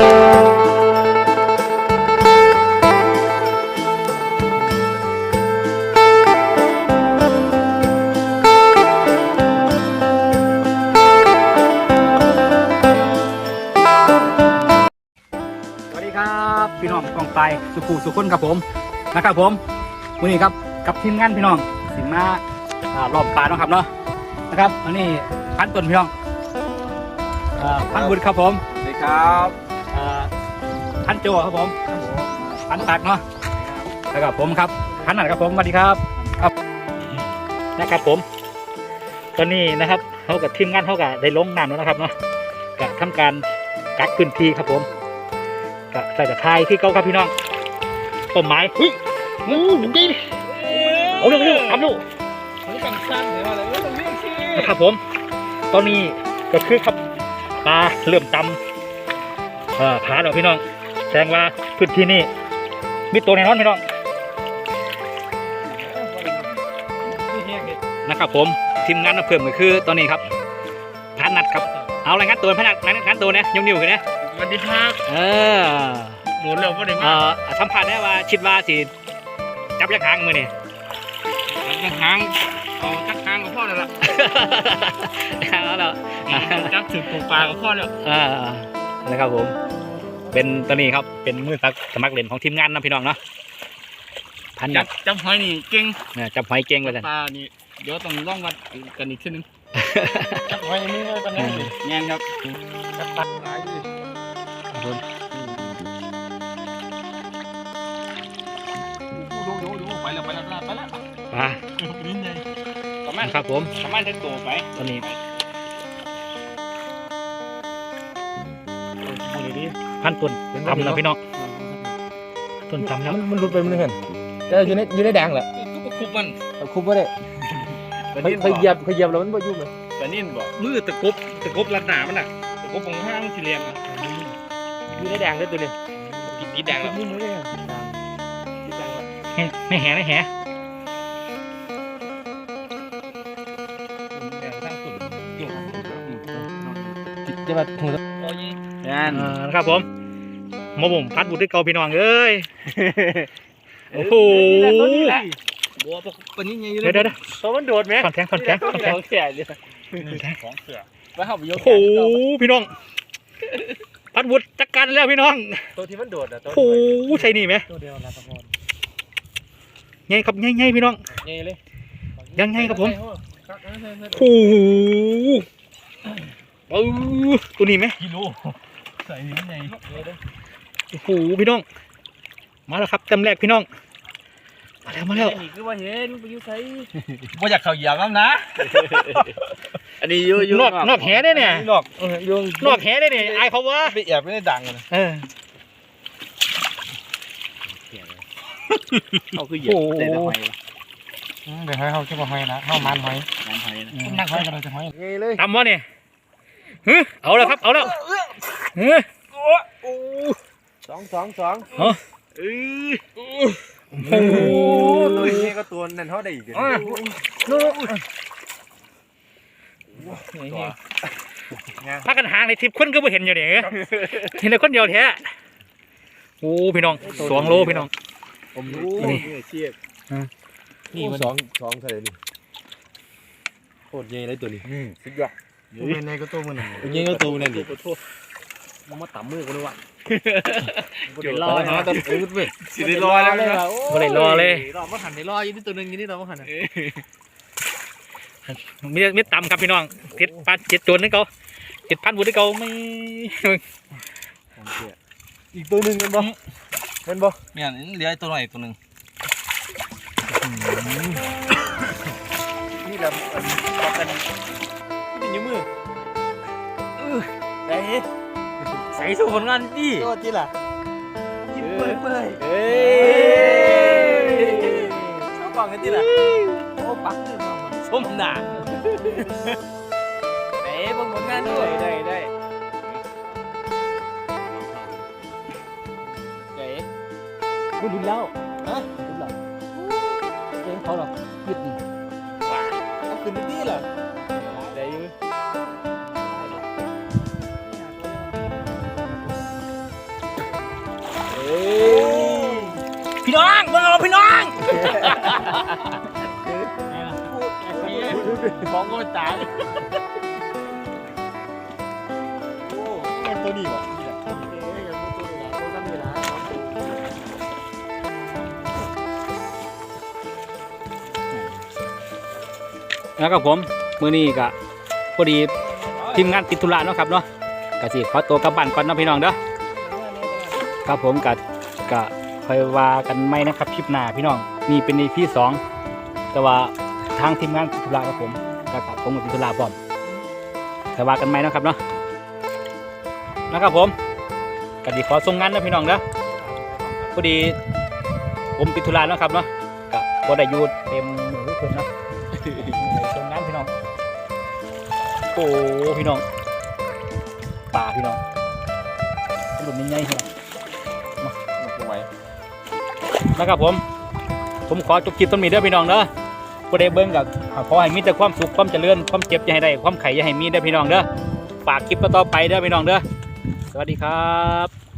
สวัสดีครับพี่น้องกองไตสุขุสุขคนครับผมนะครับผมวันนี้ครับกับทีมงานพี่น้องสินมาอารอบปลาเนาะครับเนาะนะครับวันนี้พันต้นพี่น้องอพันบุญครับผมสวัสดีครับ พันโจครับผมพันตักเนาะแล้วก็ผมครับพันนันครับผมสวัสดีครับครับนะครับผม ตอนนี้นะครับเขากับทีมงานเขากับได้ลงน้ำแล้วนะครับเนาะก็ทำการกักพื้นที่ครับผมก็ใส่กระทายที่เก้าครับพี่น้องต้นไม้เฮ้ยงูดีเอาเร็วเร็วทำลูกนเห็นว่าอะไรเรื่องนี้สินะครับผม ตอนนี้ก็คือครับปลาเริ่มจำ อ่อผาแล้วพี่น้องแสดงว่าพื้นที่นี่มีตัวแน่นอนพี่น้องนะครับผมทีมงานมาเพิ่มก็คือตอนนี้ครับพันนัดครับเอาอะไรายงันตัวพันนัดรายงันตัวเนี่ยยงนิ้วกันนะสวัสดีครับเออหมุนเร็วก็ได้เอ่มาอสัมผัสได้ว่าคิดว่าสิจับยักษ์หางมือนี่จักหางเอาจักหางกับพ่อเลยล่ะแล้วเราจักถึงตรงปลากับพ่อแล้วอ่านะครับผม เป็นตอนนี้ครับเป็นมือสักสมัครเล่นของทีมงานนะพี่น้องเนาะพันจันับดจับหอยนี่เก่งเนี่ยจับหอยเก่งไปเลยปลานี่เดี๋ยวต้องล่องวัดกันอีกทีนึงจับไว้ยังไม่ได้ปานนั้นเลยแง่นครับจับปัดหลายเลยดูดูดูไปแล้วไปแล้วไปแล้วอ่านี่ไงประมาณครับผมประมาณเท่าตัวไปต อนนี้พันต้นทำแล้วพี่น้องต้นทำแล้วมันมันหลุดไปมันเห็นแต่อยู่ในอยู่ในแดงแหละทุกคุบมันแต่คุบไม่ได้กระเขานิ่นเขาเหยียบเขาเหยียบแล้วมันบ่ยุ่งเลยกระนิ่นบอกมือตะกบตะกบลัดหนามันน่ะตะกบของห้างมันสีเหลี่ยมอะอยู่ในแดงเลยตัวนี้กินกีแดงแล้วยุ่งเลยไม่แห่ไม่แห่แดงทั้งสุดจุ่มจะมาหัวโอ้ยงานอ่านะครับผมหมอผมพัดบุตรด้วยเกาพี่น้องเอ้ยโอ้โหบัวปกปนิดยังอยู่เดี๋ยวเดี๋ยวเดี๋ยวเพราะมันโดดไหมคอนแทงคอนแทงคอนแทงของเสือเลยของเสือไปเข้าไปยกโอ้โหพี่น้อง พัดบุตรจัดการแล้วพี่น้อง ตัวที่มันโดดอะตัวโอ้โหใช่นี่ไหมตัวเดียวนะตะพอนไงครับไงไงพี่น้องใหญ่เลยยังไงครับผมโอ้โหเออตัวนี้ไหมกิโล ใส่นี่ไงโอ้โหพี่น้อง มาแล้วครับเต็มแรกพี่น้อง มาแล้วมาแล้วนี่คือว่าเห็นไปอยู่ไสว่าอยากเข้าเหยียบแล้วนะ อันนี้ยูยูนอกนอกแหได้เนี่ยนอกเออยุ่งนอกแหได้เนี่ยอายเขาวะไปแอบไม่ได้ดังนะเออเขาคือเหยียบแต่ละหอยเดี๋ยวให้เขาจะมาหอยนะเข้ามันหอยน้ำหอยนะนักหอยกันเราจะหอยใหญ่เลยทำวะเนี่ยฮึเอาแล้วครับเอาแล้ว ฮึสองสองสองเอ้ยโอ้ตัวนี้ก็ตัวนั่นเท่าได้อีกเลยพากันหางในทิพย์คนก็ไม่เห็นอยู่เนี่ยเห็นแต่คนเดียวแท้โอ้พี่น้องสองโลพี่น้องผมรู้นี่เชียบนี่มันสองสองเท่าไหร่นี่โคตรใหญ่เลยตัวนี้สุดยอดตัวในก็ตัวมันใหญ่ก็ตัวนั่นดิ มันมาต่ำมือกูเลยว่ะเดี๋ยวรรออนะนะตัวอื่นเว้ยสิได้รอแล้วนะก็เลยรอเลย รอมาหันในรออยู่ที่ตัวนึงอยู่นี่รอมาหันมีมีต่ำครับพี่น้องเจ็ดพันเจ็ดจวนนี่เขาเจ็ดพันบุตรเขาไม่อีกตัวนึงเป็นบ่เป็นบ่เนี่ยเหลือตัวหน่อยตัวหนึ่งนี่แหละ ใส่สู้ผลงานดิตัวจีล่ะยิ้มเปื่อยเปื่อยเอ้ยชอบฟังกันจีล่ะโอ้ปักเลยมาส้มหนาเอ๊ะบางผลงานด้วยได้ได้เจ๊ไม่รุนแล้วฮะรุนแล้วเจ๊เขาหรอยึดดิเอาขึ้นดีๆล่ะไพี่น้องเบิ่งเอาพี่น้องของก็ตายตัวนี้วะแล้วกับผมมือนี้ก็พอดีทีมงานติดธุระเนาะครับเนาะกสิขอตัวกลับบ้านก่อนเนาะพี่น้องเด้อครับผมกับกะ คอยว่ากันไหมนะครับคลิปหน้าพี่น้องนี่เป็นในพี่สองแต่ว่าทางทีมงานติดธุระกับผมกับผมกับติดธุระพร้อมแต่ว่ากันไหมนะครับเนาะนะครับผมกดีขอส่งงานนะพี่น้องเด้อพอดีผมติดธุระเนาะครับเนาะกับพอได้หยุดเต็มมือทุกคนเนาะตรงนั้นพี่น้องโอ้พี่น้องป่าพี่น้องหลุมใหญ่ๆพี่น้อ นะครับผม ผมขอจบคลิปต้นมีเด้อพี่น้องเด้อผู้ใดเบิ้งกับขอให้มีแต่ความสุขความเจริญความเจ็บอย่าให้ได้ความไข่อย่าให้มีเด้อพี่น้องเด้อฝากคลิปต่อไปเด้อพี่น้องเด้อสวัสดีครับ